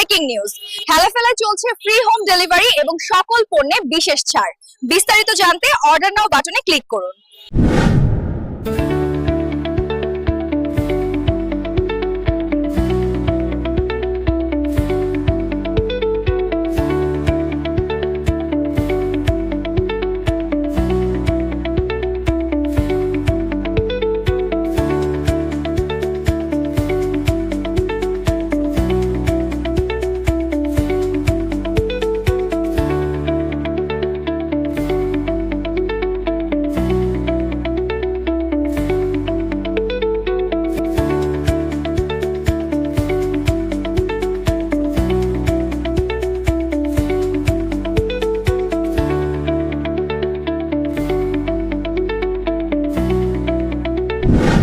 Breaking news হেলাফেলা চলছে free home delivery এবং সকল পণ্যে বিশেষ ছাড়। বিস্তারিত জানতে অর্ডার নাও বাটনে ক্লিক করুন। you